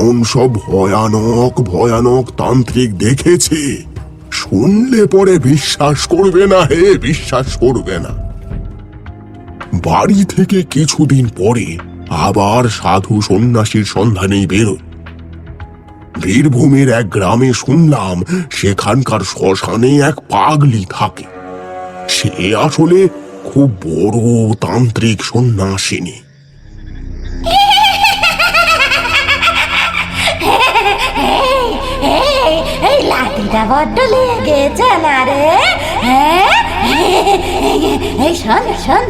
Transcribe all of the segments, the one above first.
এমন সব ভয়ানক ভয়ানক তান্ত্রিক দেখেছি। শুনলে পরে বিশ্বাস করবে না হে, বিশ্বাস করবে না। বাড়ি থেকে কিছুদিন পরে আবার সাধু সন্ন্যাসীর সন্ধানেই বেরোয় বীরভূমের এক গ্রামে শুনলাম সেখানকার শ্মশানে এক পাগলি থাকে। সে আসলে খুব বড় তান্ত্রিক সন্ন্যাসিনী এই, এই বড্ড লেগেছে না রে? হ্যাঁ? এই শোন শোন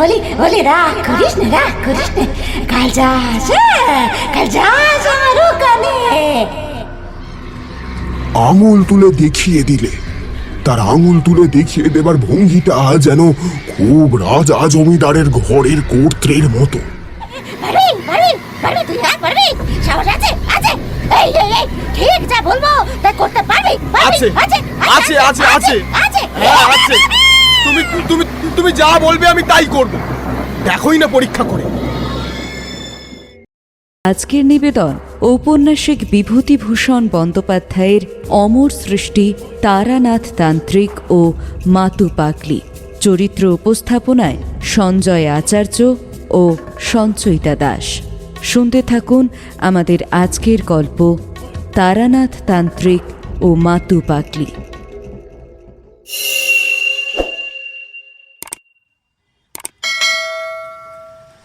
বলি বলি রাগ করিস না রাগ করিস না। কাল যাস হ্যাঁ? কাল যাস আমার ওখানে। আঙুল তুলে দেখিয়ে দিলে। তার আঙুল তুলে দেখিয়ে দেবার ভঙ্গিটা যেন খুব রাজা জমিদারের ঘরের কর্ত্রের মতো। পারবি পারবি পারবি তুই হ্যাঁ পারবি। সাহস আছে? এই এই এই ঠিক যা বলব তা করতে পারবি? পারবি? আছে, আছে? আছে, আছে, আছে। আছে হ্যাঁ আছে। তুমি তুমি তুমি যা বলবে আমি তাই করব। দেখোই না পরীক্ষা করে। আজকের নিবেদন ঔপন্যাসিক বিভূতিভূষণ বন্দ্যোপাধ্যায়ের অমর সৃষ্টি তারানাথ তান্ত্রিক ও মাতু পাকলি চরিত্র উপস্থাপনায় সঞ্জয় আচার্য ও সঞ্চয়িতা দাস। শুনতে থাকুন আমাদের আজকের গল্প তারানাথ তান্ত্রিক ও মাতু পাকলি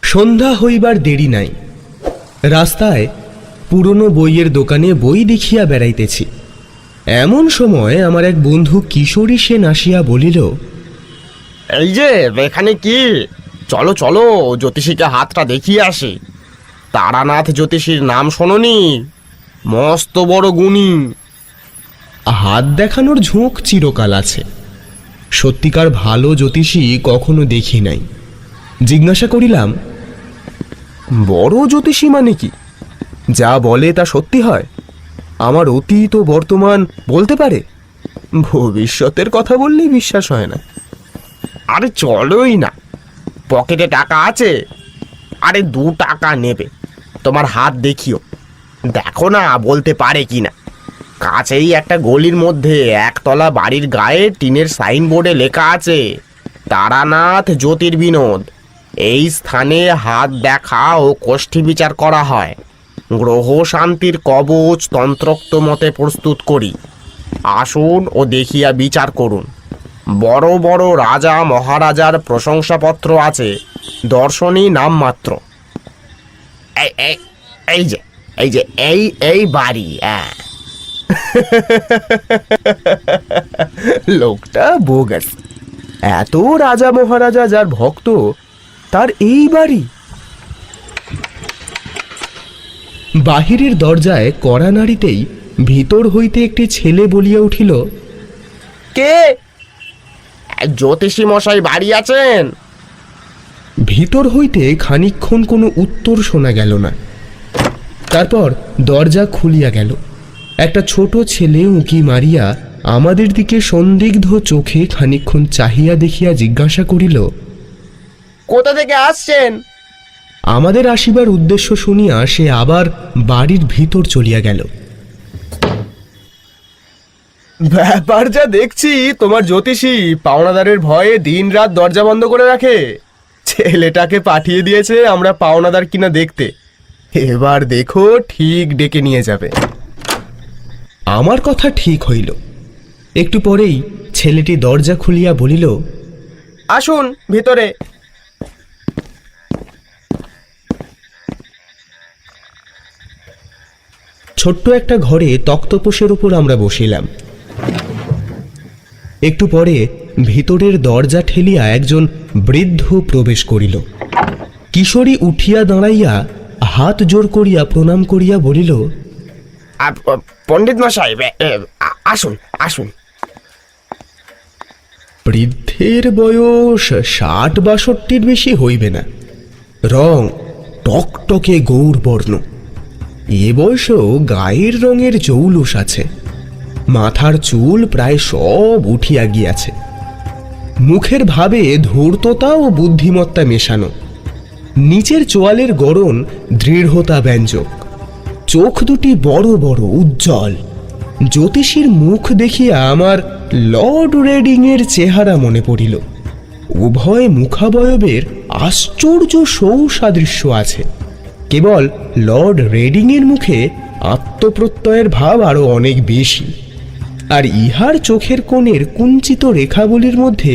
সন্ধ্যা হইবার দেরি নাই। রাস্তায় পুরনো বইয়ের দোকানে বই দেখিয়া বেড়াইতেছি। এমন সময় আমার এক বন্ধু কিশোরী সেন আসিয়া বলিল এই যে এখানে কি? চলো চলো জ্যোতিষীকে হাতটা দেখিয়ে আসি। তারানাথ জ্যোতিষীর নাম শোনি মস্ত বড় গুণী। হাত দেখানোর ঝোঁক চিরকাল আছে। সত্যিকার ভালো জ্যোতিষী কখনো দেখি নাই। জিজ্ঞাসা করিলাম বড় জ্যোতিষী মানে কি? যা বলে তা সত্যি হয়? আমার অতীত ও বর্তমান বলতে পারে? ভবিষ্যতের কথা বললেই বিশ্বাস হয় না। আরে চলোই না। পকেটে টাকা আছে। আরে দু টাকা নেবে। তোমার হাত দেখিও। দেখো না, বলতে পারে কি না। কাছেই একটা গলির মধ্যে একতলা বাড়ির গায়ে টিনের সাইনবোর্ডে লেখা আছে, তারানাথ জ্যোতির্বিনোদ। এই স্থানে হাত দেখা ও কোষ্ঠী বিচার করা হয়। গ্রহ শান্তির কবচ তন্ত্রোক্ত মতে প্রস্তুত করি। আসুন ও দেখিয়া বিচার করুন। বড় বড় রাজা মহারাজার প্রশংসাপত্র আছে দর্শনী নামমাত্র। এই যে এই যে এই এই বাড়ি লোকটা বোগাস। এত রাজা মহারাজা যার ভক্ত, তার এই বাড়ি। বাহিরের দরজায় কড়া নাড়িতেই ভিতর হইতে একটি ছেলে বলিয়া উঠিল, কে? জ্যোতিষী মশাই বাড়ি আছেন? ভিতর হইতে খানিকক্ষণ কোনো উত্তর শোনা গেল না। তারপর দরজা খুলিয়া গেল। একটা ছোট ছেলে উঁকি মারিয়া আমাদের দিকে সন্দিগ্ধ চোখে খানিকক্ষণ চাহিয়া দেখিয়া জিজ্ঞাসা করিল কোথা থেকে আসছেন? আমাদের আসিবার উদ্দেশ্য শুনিয়া সে আবার বাড়ির ভিতর চলিয়া গেল। ব্যাপার যা দেখছি তোমার জ্যোতিষী পাওনাদারের ভয়ে দিন রাত দরজা বন্ধ করে রাখে। ছেলেটাকে পাঠিয়ে দিয়েছে আমরা পাওনাদার কিনা দেখতে। এবার দেখো ঠিক ডেকে নিয়ে যাবে। আমার কথা ঠিক হইল। একটু পরেই ছেলেটি দরজা খুলিয়া বলিল আসুন ভিতরে। ছোট্ট একটা ঘরে তক্তপোষের উপর আমরা বসিলাম। একটু পরে ভিতরের দরজা ঠেলিয়া একজন বৃদ্ধ প্রবেশ করিল। কিশোরী উঠিয়া দাঁড়াইয়া হাত জোর করিয়া প্রণাম করিয়া বলিল পণ্ডিত মশাই আসুন আসুন। বৃদ্ধের বয়স ষাট বাষট্টির বেশি হইবে না। রং টকটকে গৌরবর্ণ। এ বয়সেও গায়ের রঙের জৌলুস আছে। মাথার চুল প্রায় সব উঠিয়া গিয়াছে। মুখের ভাবে ধূর্ততা ও বুদ্ধিমত্তা মেশানো। নিচের চোয়ালের গড়ন দৃঢ়তা ব্যঞ্জক। চোখ দুটি বড় বড় উজ্জ্বল। জ্যোতিষীর মুখ দেখিয়া আমার লর্ড রেডিং এর চেহারা মনে পড়িল। উভয় মুখাবয়বের আশ্চর্য সৌসাদৃশ্য আছে। কেবল লর্ড রেডিং এর মুখে আত্মপ্রত্যয়ের ভাব আরও অনেক বেশি। আর ইহার চোখের কোণের কুঞ্চিত রেখাগুলির মধ্যে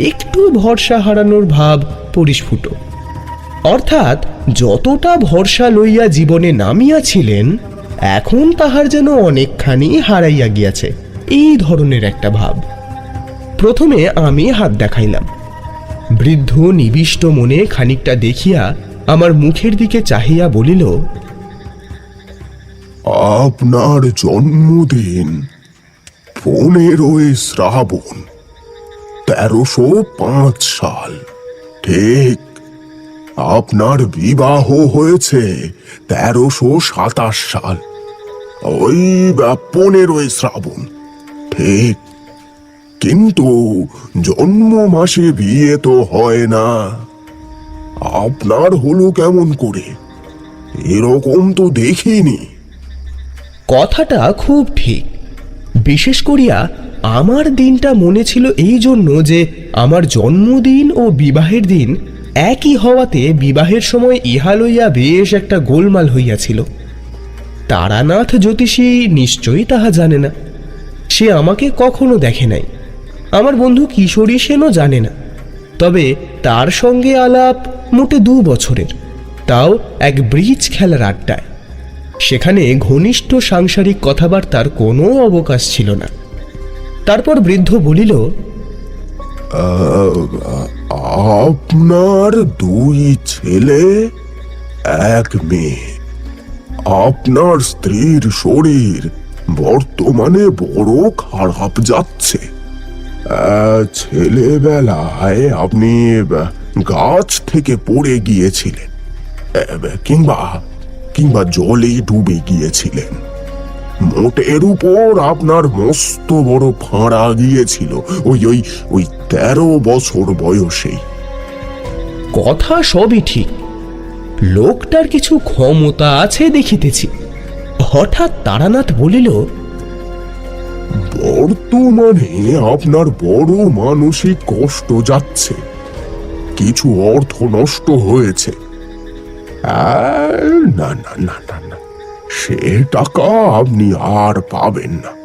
একটু ভরসা হারানোর ভাব পরিস্ফুট। অর্থাৎ যতটা ভরসা লইয়া জীবনে নামিয়াছিলেন, এখন তাহার যেন অনেকখানি হারাইয়া গিয়াছে, এই ধরনের একটা ভাব। প্রথমে আমি হাত দেখাইলাম। বৃদ্ধ নিবিষ্ট মনে খানিকটা দেখিয়া আমার মুখের দিকে চাহিয়া বলিল, আপনার জন্মদিন। পনেরোই শ্রাবণ, তেরোশো পাঁচ সাল। ঠিক, আপনার বিবাহ হয়েছে তেরোশো সাতাশ সাল। ওই পনেরোই শ্রাবণ। ঠিক, কিন্তু জন্ম মাসে বিয়ে তো হয় না। আপনার হলো কেমন করে? এরকম তো দেখিনি। কথাটা খুব ঠিক। বিশেষ করিয়া আমার দিনটা মনে ছিল এই জন্য যে আমার জন্মদিন ও বিবাহের দিন একই হওয়াতে বিবাহের সময় ইহা লইয়া বেশ একটা গোলমাল হইয়াছিল। তারানাথ জ্যোতিষী নিশ্চয়ই তাহা জানে না। সে আমাকে কখনো দেখে নাই। আমার বন্ধু কিশোরী সেনও জানে না। তবে তার সঙ্গে আলাপ মোটে দু বছরের। তাও এক ব্রিজ খেলার আড্ডায়। সেখানে ঘনিষ্ঠ সাংসারিক কথাবার্তার কোনো অবকাশ ছিল না। তারপর বৃদ্ধ বলিল আপনার দুই ছেলে, এক মেয়ে। আপনার স্ত্রীর শরীর বর্তমানে বড় খারাপ যাচ্ছে। ছেলেবেলায় আপনি গাছ থেকে পড়ে গিয়েছিলেন। কিংবা কিংবা জলে ডুবে গিয়েছিলেন। মোটের উপর আপনার মস্ত বড় ফাঁড়া গিয়েছিল ওই ওই ওই তেরো বছর বয়সেই কথা সবই ঠিক। লোকটার কিছু ক্ষমতা আছে দেখিতেছি। হঠাৎ তারানাথ বলিল বর্তমানে আপনার বড় মানসিক কষ্ট যাচ্ছে। কিছু অর্থ নষ্ট হয়েছে। না না না না না। সে টাকা আপনি আর পাবেন না।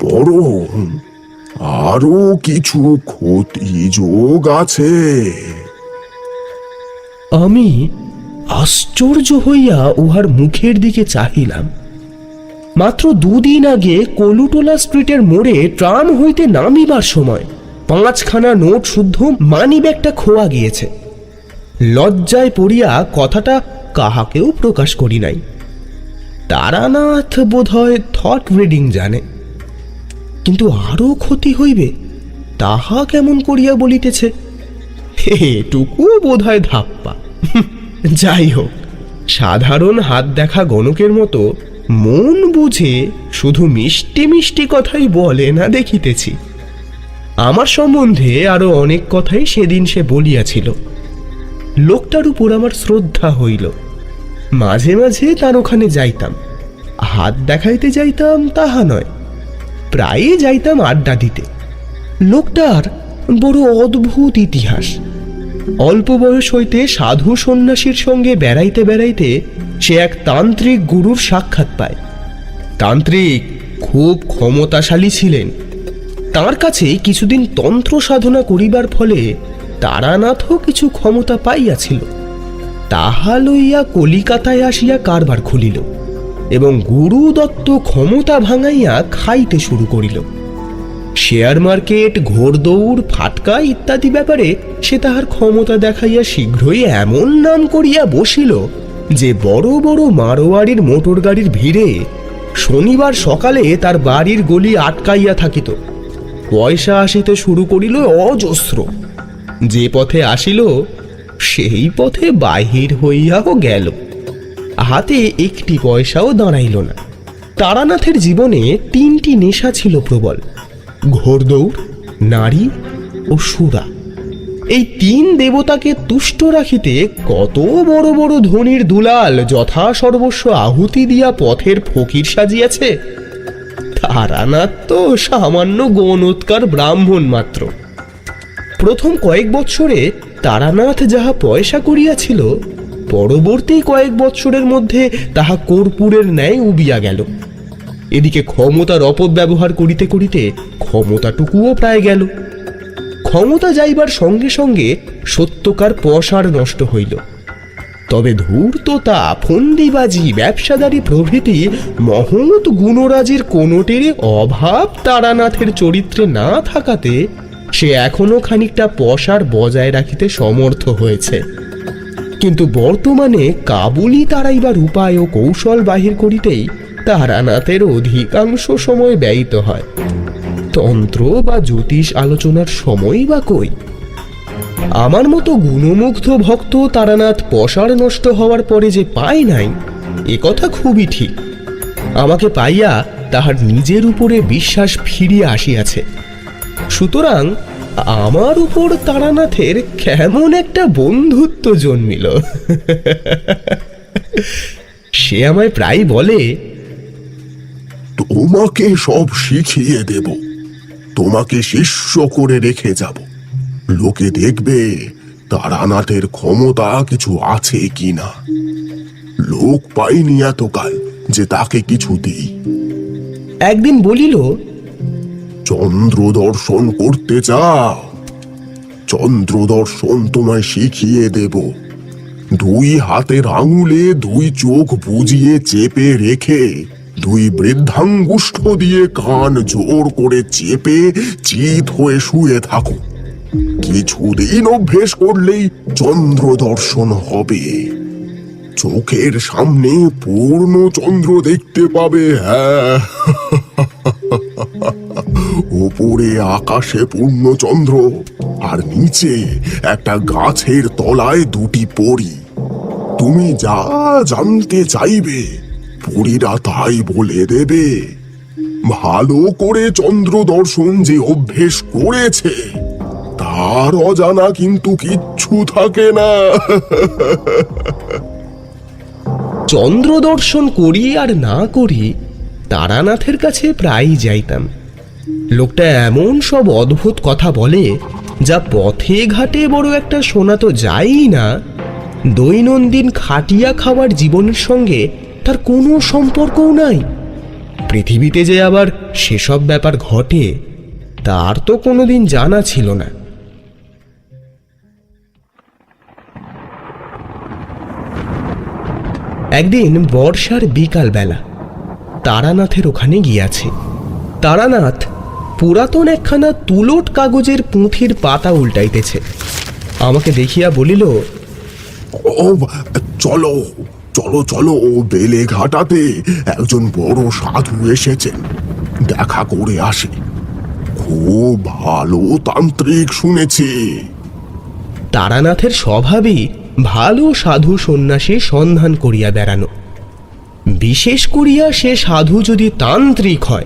বরং আরও কিছু ক্ষতি যোগ আছে। আমি আশ্চর্য হইয়া উহার মুখের দিকে চাহিলাম। মাত্র দুদিন আগে কলুটোলা স্ট্রিটের মোড়ে ট্রাম হইতে নামিবার সময় পাঁচখানা নোট শুদ্ধ মানি ব্যাগটা খোয়া গিয়েছে। লজ্জায় পড়িয়া কথাটা কাহাকেও প্রকাশ করি নাই। তারানাথ বোধহয় থট রিডিং জানে। কিন্তু আরও ক্ষতি হইবে, তাহা কেমন করিয়া বলিতেছে? এটুকু বোধ হয় ধাপ্পা। যাই হোক, সাধারণ হাত দেখা গণকের মতো মন বুঝে শুধু মিষ্টি মিষ্টি কথাই বলে না দেখিতেছি। আমার সম্বন্ধে আরও অনেক কথাই সেদিন সে বলিয়াছিল। লোকটার উপর আমার শ্রদ্ধা হইল। মাঝে মাঝে তার ওখানে যাইতাম। হাত দেখাইতে যাইতাম তাহা নয়। প্রায়ই যাইতাম আড্ডা দিতে। লোকটার বড় অদ্ভুত ইতিহাস। অল্প বয়স হইতে সাধু সন্ন্যাসীর সঙ্গে বেড়াইতে বেড়াইতে সে এক তান্ত্রিক গুরুর সাক্ষাৎ পায়। তান্ত্রিক খুব ক্ষমতাশালী ছিলেন। তার কাছে কিছুদিন তন্ত্র সাধনা করিবার ফলে তারানাথও কিছু ক্ষমতা পাইয়াছিল। তাহা লইয়া কলিকাতায় আসিয়া কারবার খুলিল এবং গুরু দত্ত ক্ষমতা ভাঙাইয়া খাইতে শুরু করিল। শেয়ার মার্কেট, ঘোড়দৌড়, ফাটকা ইত্যাদি ব্যাপারে সে তাহার ক্ষমতা দেখাইয়া শীঘ্রই এমন নাম করিয়া বসিল যে বড় বড় মারোয়ারির মোটর গাড়ির ভিড়ে শনিবার সকালে তার বাড়ির গলি আটকাইয়া থাকিত। পয়সা আসিতে শুরু করিল অজস্র। যে পথে আসিল, সেই পথে বাহির হইয়াও গেল। হাতে একটি পয়সাও দাঁড়াইল না। তারানাথের জীবনে তিনটি নেশা ছিল প্রবল ঘোড়দৌড় নারী ও সুরা। এই তিন দেবতাকে তুষ্ট রাখিতে কত বড় বড় ধনির দুলাল যথা সর্বস্ব আহুতি দিয়া পথের ফকির সাজিয়াছে। তারানাথ তো সামান্য গণৎকার ব্রাহ্মণ মাত্র। প্রথম কয়েক বৎসরে তারানাথ যাহা পয়সা করিয়াছিল, পরবর্তী কয়েক বৎসরের মধ্যে তাহা কর্পূরের ন্যায় উবিয়া গেল। এদিকে ক্ষমতার অপব্যবহার করিতে করিতে ক্ষমতাটুকুও প্রায় গেল। ক্ষমতা যাইবার সঙ্গে সঙ্গে সত্যকার পশার নষ্ট হইল। তবে ধূর্ততা ফন্দিবাজি ব্যবসাদারি প্রভৃতি মহৎ গুণরাজির কোনোটির অভাব তারানাথের চরিত্রে না থাকাতে সে এখনও খানিকটা পশার বজায় রাখিতে সমর্থ হয়েছে। কিন্তু বর্তমানে কাবুলি তারাইবার উপায় ও কৌশল বাহির করিতেই তাহার তারানাথের অধিকাংশ সময় ব্যয়িত হয়। তন্ত্র বা জ্যোতিষ আলোচনার সময় বা কই? আমার মতো গুণমুগ্ধ ভক্ত তারানাথ পশার নষ্ট হওয়ার পরে যে পায় নাই, এ কথা খুবই ঠিক। আমাকে পাইয়া তাহার নিজের উপরে বিশ্বাস ফিরিয়া আসিয়াছে। সুতরাং আমার উপর তারানাথের কেমন একটা বন্ধুত্ব জন্মিল। সে আমায় প্রায় বলে তোমাকে সব শিখিয়ে দেব। তোমাকে শিষ্য করে রেখে যাব। লোকে দেখবে তারানাথের ক্ষমতা কিছু আছে কিনা। লোক পাইনি এতকাল যে তাকে কিছু দিই। একদিন বলিল চন্দ্র দর্শন করতে চাও? চন্দ্র দর্শন তোমায় শিখিয়ে দেব। দুই হাতের আঙুলে দুই চোখ বুজিয়ে চেপে রেখে, দুই বৃদ্ধাঙ্গুষ্ঠ দিয়ে কান জোর করে চেপে চিত হয়ে শুয়ে থাকো। কিছুদিন অভ্যেস করলেই চন্দ্র দর্শন হবে। চোখের সামনে পূর্ণ চন্দ্র দেখতে পাবে হ্যাঁ। ওপরে আকাশে পূর্ণচন্দ্র আর নিচে একটা গাছের তলায় দুটি পরী। তুমি যা জানতে চাইবে, পরীরা তাই বলে দেবে। ভালো করে চন্দ্র দর্শন যে অভ্যেস করেছে, তার অজানা কিন্তু কিচ্ছু থাকে না। চন্দ্র দর্শন করি আর না করি তারানাথের কাছে প্রায়ই যাইতাম। লোকটা এমন সব অদ্ভুত কথা বলে, যা পথে ঘাটে বড় একটা শোনা তো যায়ই না। দৈনন্দিন খাটিয়া খাওয়ার জীবনের সঙ্গে তার কোনো সম্পর্কও নাই। পৃথিবীতে যে আবার সেসব ব্যাপার ঘটে, তার তো কোনোদিন জানা ছিল না। একদিন বর্ষার বিকালবেলা তারানাথের ওখানে গিয়াছে। তারানাথ পুরাতন একখানা তুলোট কাগজের পুঁথির পাতা উল্টাইতেছে। আমাকে দেখিয়া বলিল ও চলো চলো চলো বেলে ঘাটাতে একজন বড় সাধু এসেছেন। দেখা করে আসে। খুব ভালো তান্ত্রিক শুনেছি। তারানাথের স্বভাবই ভালো সাধু সন্ন্যাসী সন্ধান করিয়া বেড়ানো। বিশেষ করিয়া সে সাধু যদি তান্ত্রিক হয়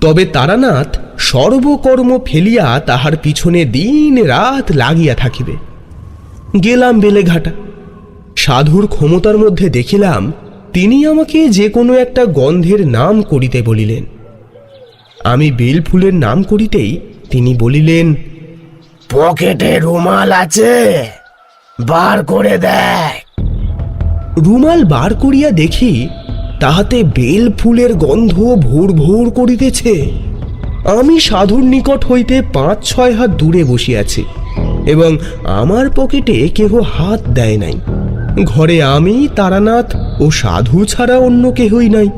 তবে তারানাথ সর্বকর্ম ফেলিয়া তাহার পিছনে দিন রাত লাগিয়া থাকিবে। গেলাম বেলেঘাটা। সাধুর ক্ষমতার মধ্যে দেখিলাম তিনি আমাকে যে কোনো একটা গন্ধের নাম করিতে বলিলেন। আমি বেল ফুলের নাম করিতেই তিনি বলিলেন পকেটে রুমাল আছে বার করে দেয় রুমাল বার করিয়া দেখি তাহাতে বেল ফুলের গন্ধ ভোর ভোর করিতেছে। আমি সাধুর নিকট হইতে পাঁচ ছয় হাত দূরে বসিয়াছি, এবং আমার পকেটে কেহ হাত দেয় নাই। ঘরে আমি, তারানাথ ও সাধু ছাড়া অন্য কেহই নাই।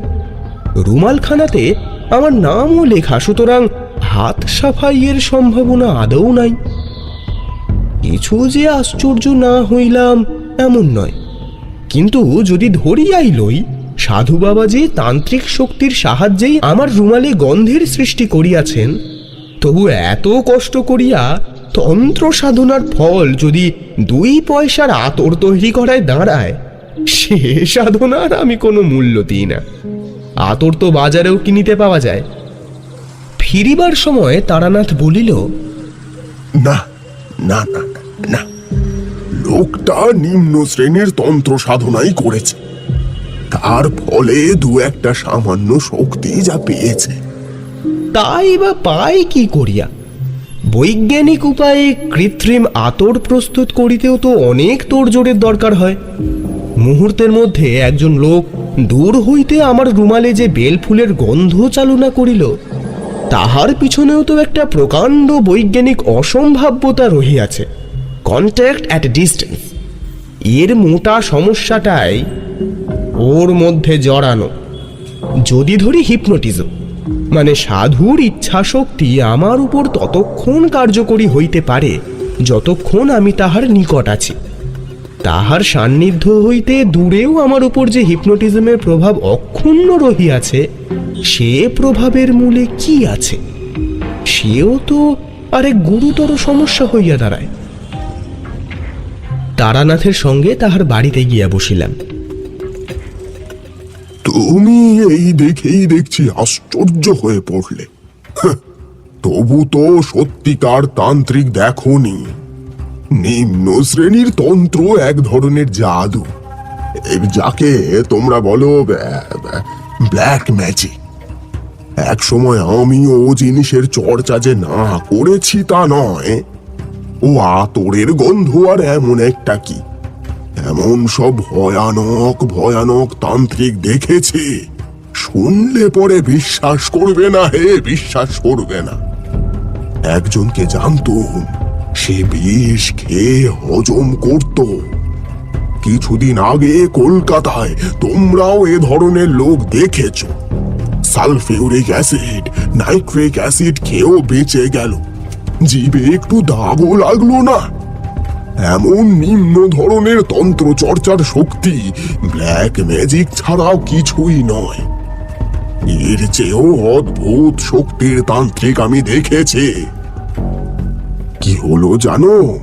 রুমালখানাতে আমার নামও লেখা, সুতরাং হাত সাফাইয়ের সম্ভাবনা আদৌ নাই। কিছু যে আশ্চর্য না হইলাম এমন নয়, কিন্তু যদি ধরিয়াই লই সাধু বাবা যে তান্ত্রিক শক্তির সাহায্যেই আমার রুমালে গন্ধের সৃষ্টি করিয়াছেন, তবু এত কষ্ট করিয়া তন্ত্র সাধনার ফল যদি দুই পয়সার আতর তৈরি করায় দাঁড়ায়, সে সাধনার আমি কোনো মূল্য দিই না। আতর তো বাজারেও কিনিতে পাওয়া যায়। ফিরিবার সময় তারানাথ বলিল না না না না। লোকটা নিম্ন শ্রেণির তন্ত্র সাধনাই করেছে। তার ফলে দু একটা সামান্য শক্তি যা পেয়েছে। তাই বা পায় কি করিয়া? বৈজ্ঞানিক উপায়ে কৃত্রিম আতর প্রস্তুত করিতেও তো অনেক তোড়জোড়ের দরকার হয়। মুহূর্তের মধ্যে একজন লোক দূর হইতে আমার রুমালে যে বেলফুলের গন্ধ চালনা করিল, তাহার পিছনেও তো একটা প্রকাণ্ড বৈজ্ঞানিক অসম্ভাব্যতা রহিয়াছে। কন্ট্যাক্ট অ্যাট ডিস্টেন্স এর মোটা সমস্যাটাই ওর মধ্যে জড়ানো। যদি ধরি হিপনোটিজম মানে সাধুর ইচ্ছা শক্তি আমার উপর ততক্ষণ কার্যকরী হইতে পারে যতক্ষণ আমি তাহার নিকট আছি। তাহার সান্নিধ্য হইতে দূরেও আমার উপর যে হিপনোটিজমের প্রভাব অক্ষুণ্ণ রহিয়াছে, সে প্রভাবের মূলে কি আছে? সেও তো আরেক গুরুতর সমস্যা হইয়া দাঁড়ায়। তারানাথের সঙ্গে তাহার বাড়িতে গিয়া বসিলাম। তুমি এই দেখেই দেখছি আশ্চর্য হয়ে পড়লে। হাহ, তবু তো সত্যিকার তান্ত্রিক দেখনি নিম্ন শ্রেণির তন্ত্র এক ধরনের জাদু। যাকে তোমরা বলো ব্ল্যাক ম্যাজিক। এক সময় আমি ও জিনিসের চর্চা যে না করেছি তা নয় ও আতরের গন্ধ আর এমন একটা কি? এমন সব ভয়ানক ভয়ানক তান্ত্রিক দেখেছে। শুনলে পরে বিশ্বাস করবে না হে, বিশ্বাস করবে না। একজনকে জানতো, সে বিষ খেয়ে হজম করত। কিছুদিন আগে কলকাতায় তোমরাও এ ধরনের লোক দেখেছ। সালফিউরিক অ্যাসিড, নাইট্রিক অ্যাসিড খেয়েও বেঁচে গেল। জিভে একটু দাগও লাগল না। এমন নিম্ন ধরনের তন্ত্র চর্চার শক্তি ব্ল্যাক ম্যাজিক ছাড়াও কিছুই নয়। এর চেয়েও অদ্ভুত শক্তির তান্ত্রিক আমি দেখেছি। কি হলো জানো?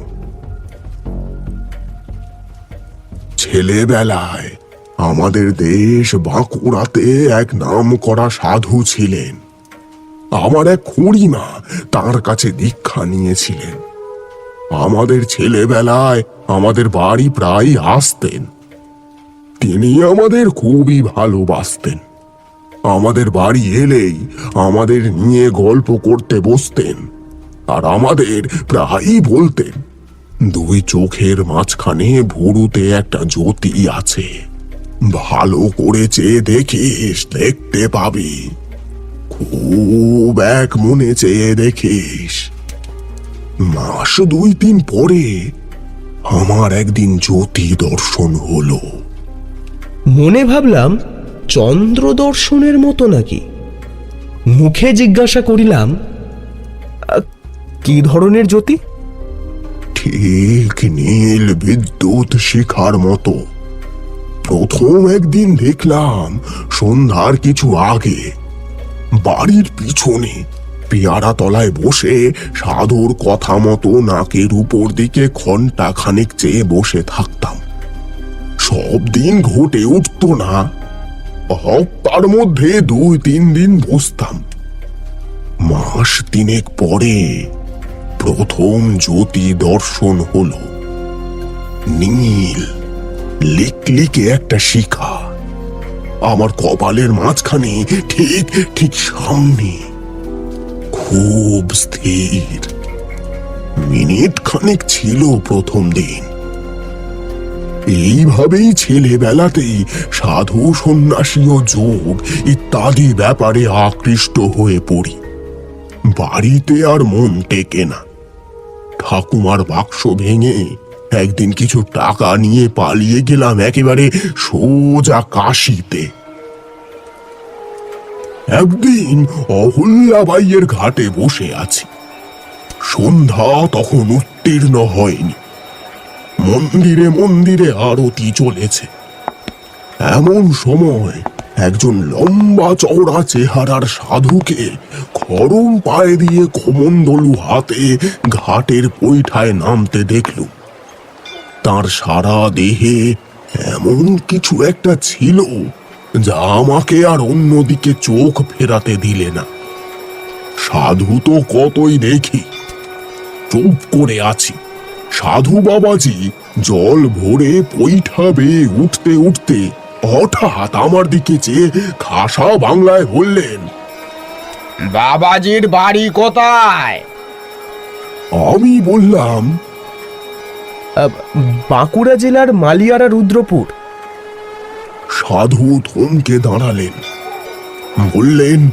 ছেলেবেলায় আমাদের দেশ বাঁকুড়াতে এক নাম করা সাধু ছিলেন। আমার এক খুড়িমা তার কাছে দীক্ষা নিয়েছিলেন। আমাদের ছেলেবেলায় আমাদের বাড়ি প্রায় আসতেন। তিনি আমাদের খুবই ভালোবাসতেন। আমাদের বাড়ি এলেই আমাদের নিয়ে গল্প করতে বসতেন আর আমাদের প্রায়ই বলতেন, দুই চোখের মাঝখানে ভুরুতে একটা জ্যোতি আছে। ভালো করে চেয়ে দেখিস, দেখতে পাবি। খুব এক মনে চেয়ে দেখিস। মাস দুই দিন পরে আমার একদিন জ্যোতি দর্শন হলো। মনে ভাবলাম চন্দ্র দর্শনের মতো নাকি। মুখে জিজ্ঞাসা করিলাম কি ধরনের জ্যোতি? ঠিক নীল বিদ্যুৎ শিখার মতো। প্রথম একদিন দেখলাম সন্ধ্যার কিছু আগে বাড়ির পিছনে পেয়ারা তলায় বসে সাধুর কথা মতো নাকের উপর দিকে ঘণ্টা খানিক চেয়ে বসে থাকতাম। সব দিন ঘটে উঠতো না। হপ্তার মধ্যে দুই তিন দিন বসতাম। মাস তিনেক পরে প্রথম জ্যোতি দর্শন হলো। নীল, লিকলিকে একটা শিখা। আমার কপালের মাঝখানে ঠিক ঠিক সামনে খুব স্থির। মিনিট খানেক ছিল প্রথম দিন। এইভাবেই ছেলেবেলাতেই সাধু সন্ন্যাসী ও যোগ ইত্যাদি ব্যাপারে আকৃষ্ট হয়ে পড়ি। বাড়িতে আর মন টেকে না। ঠাকুমার বাক্স ভেঙে একদিন কিছু টাকা নিয়ে পালিয়ে গেলাম একেবারে সোজা কাশিতে। একদিন অহল্যাবাইয়ের ঘাটে বসে আছি। সন্ধ্যা তখন উত্তীর্ণ হয়নি। মন্দিরে মন্দিরে আরতি চলেছে। এমন সময় একজন লম্বা চওড়া চেহারার সাধুকে খরম পায়ে দিয়ে কমণ্ডলু হাতে ঘাটের পৈঠায় নামতে দেখল। তার সারা দেহে এমন কিছু একটা ছিল যা আমাকে আর অন্যদিকে চোখ ফেরাতে দিলে না। সাধু তো কতই দেখি। চুপ করে আছি। সাধু বাবাজি জল ভরে পৈঠা বেয়ে উঠতে উঠতে হঠাৎ আমার দিকে চেয়ে খাসা বাংলায় বললেন বাবাজির বাড়ি কোথায়? আমি বললাম বাঁকুড়া জেলার মালিয়ারা রুদ্রপুর সাধু থমকে দাঁড়ালেন। বললেন,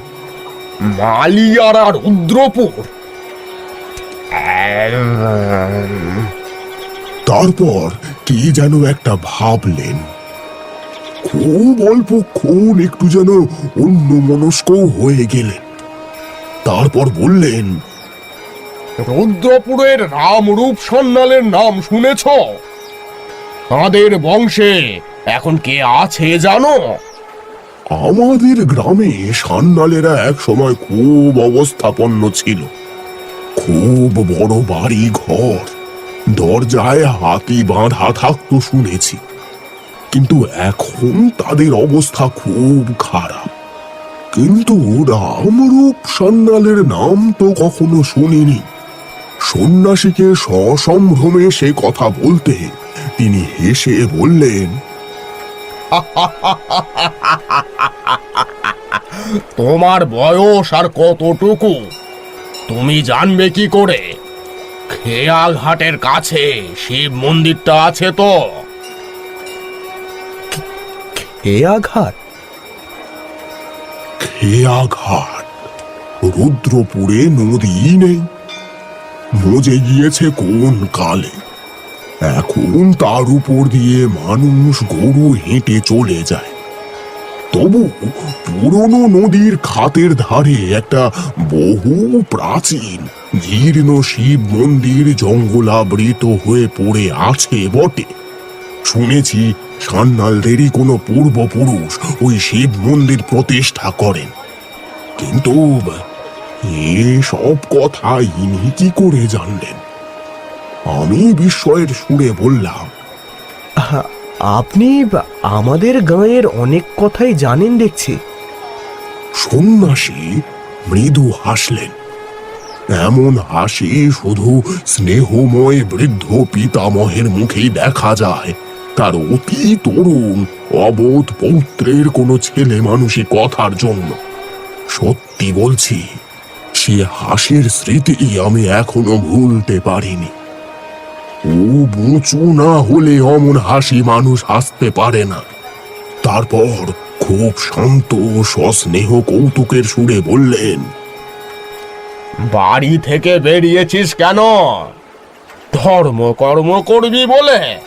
মালিয়ারা রুদ্রপুর। তারপর কি যেন একটা ভাবলেন। খুব অল্পক্ষণ একটু যেন অন্য মনস্ক হয়ে গেলেন। তারপর বললেন, রুদ্রপুরের রামরূপ সন্ন্যালের নাম শুনেছ? তাদের বংশে এখন কে আছে জানো? আমাদের গ্রামে সান্নালেরা এক সময় খুব অবস্থাপন্ন ছিল। খুব বড় বাড়ি ঘর দরজায় হাতি বাঁধা থাকতো শুনেছি। কিন্তু এখন তাদের অবস্থা খুব খারাপ। কিন্তু রামরূপ সান্নালের নাম তো কখনো শুনিনি। সন্ন্যাসীকে সসম্ভ্রমে সে কথা বলতে তিনি হেসে বললেন তোমার বয়স আর কতটুকু? তুমি জানবে কি করে? খেয়া ঘাটের কাছে শিব মন্দিরটা আছে তো। আঘাত খেয়াঘাট? রুদ্রপুরে নদী নেই। মজে গিয়েছে কোন কালে। এখন তার উপর দিয়ে মানুষ গরু হেঁটে চলে যায়। তবু পুরনো নদীর খাতের ধারে একটা বহু প্রাচীন জীর্ণ শিব মন্দির জঙ্গলাবৃত হয়ে পড়ে আছে বটে। শুনেছি সান্নালদেরই কোনো পূর্বপুরুষ ওই শিব মন্দির প্রতিষ্ঠা করেন। কিন্তু এসব কথা ইনি কি করে জানলেন? আমি বিস্ময়ের সুরে বললাম আপনি আমাদের গাঁয়ের অনেক কথাই জানেন দেখছি। সন্ন্যাসী মৃদু হাসলেন। এমন হাসি শুধু স্নেহময় বৃদ্ধ পিতামহের মুখেই দেখা যায়। তার অতি তরুণ অবোধ পৌত্রের কোনো ছেলে মানুষই কথার জন্য। সত্যি বলছি সে হাসির স্মৃতি আমি এখনও ভুলতে পারিনি। ও বুচু না হলে অমন হাসি মানুষ হাসতে পারে না। তারপর খুব শান্ত ও সস্নেহ কৌতুকের সুরে বললেন বাড়ি থেকে বেরিয়েছিস কেন? ধর্ম কর্ম করবি বলে।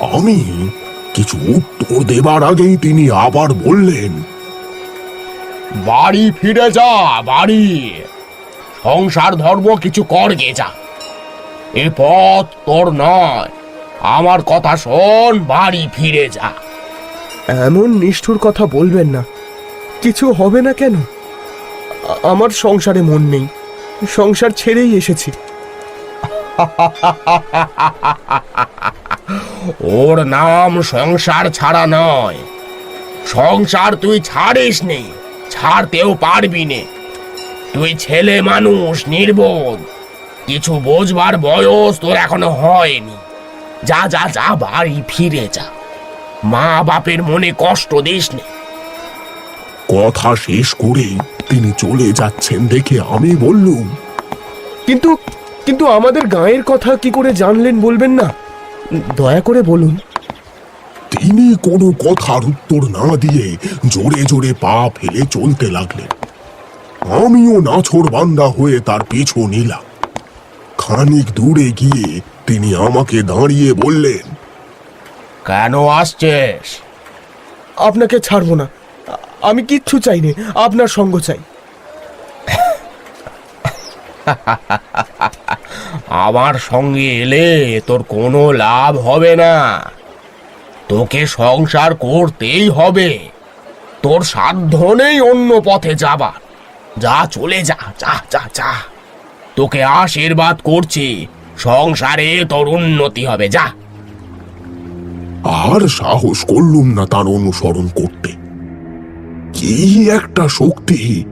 আমি কিছু উত্তর দেবার আগেই তিনি আবার বললেন বাড়ি ফিরে যা বাড়ি। সংসার ধর্ম কিছু করগে যা। এ পথ তোর নয়। আমার কথা শোন বাড়ি ফিরে যা। এমন নিষ্ঠুর কথা বলবেন না। কিছু হবে না কেন? আমার সংসারে মন নেই। সংসার ছেড়েই এসেছি। ওর নাম সংসার ছাড়া নয়। সংসার তুই ছাড়িস নি ছাড়তেও পারবি নে। তুই ছেলে মানুষ নির্বোধ। কিছু বোঝবার বয়স তোর এখনও হয়নি। যা যা যা বাড়ি ফিরে যা। মা বাপের মনে কষ্ট দিস নে। কথা শেষ করেই তিনি চলে যাচ্ছেন দেখে আমি বললুম কিন্তু কিন্তু আমাদের গাঁয়ের কথা কি করে জানলেন বলবেন না? দয়া করে বলুন। তিনি কোনো কথার উত্তর না দিয়ে জোরে জোরে পা ফেলে চলতে লাগলেন। আমিও নাছর বান্দা হয়ে তার পিছু নিলাম। খানিক দূরে গিয়ে তিনি আমাকে দাঁড়িয়ে বললেন কেন আসছিস? আপনাকে ছাড়বো না। আমি কিচ্ছু চাইনি আপনার সঙ্গ চাই। আমার সঙ্গে এলে তোর কোনো লাভ হবে না। তোকে সংসার করতেই হবে। তোর সাধ্য নেই অন্য পথে যাবার। যা চলে যা যা যা যা। তোকে আশীর্বাদ করছি। সংসারে তোর উন্নতি হবে, যা। আর সাহস করলুম না তার অনুসরণ করতে। কি একটা শক্তি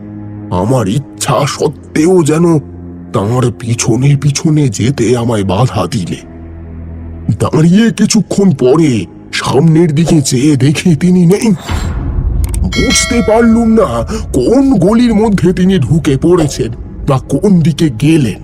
আমার ইচ্ছা সত্ত্বেও যেন তার পিছনে পিছনে যেতে আমায় বাধা দিলে। দাঁড়িয়ে কিছুক্ষণ পরে সামনের দিকে চেয়ে দেখি তিনি নেই। বুঝতে পারলুম না কোন গলির মধ্যে তিনি ঢুকে পড়েছেন। বা কোন দিকে গেলেন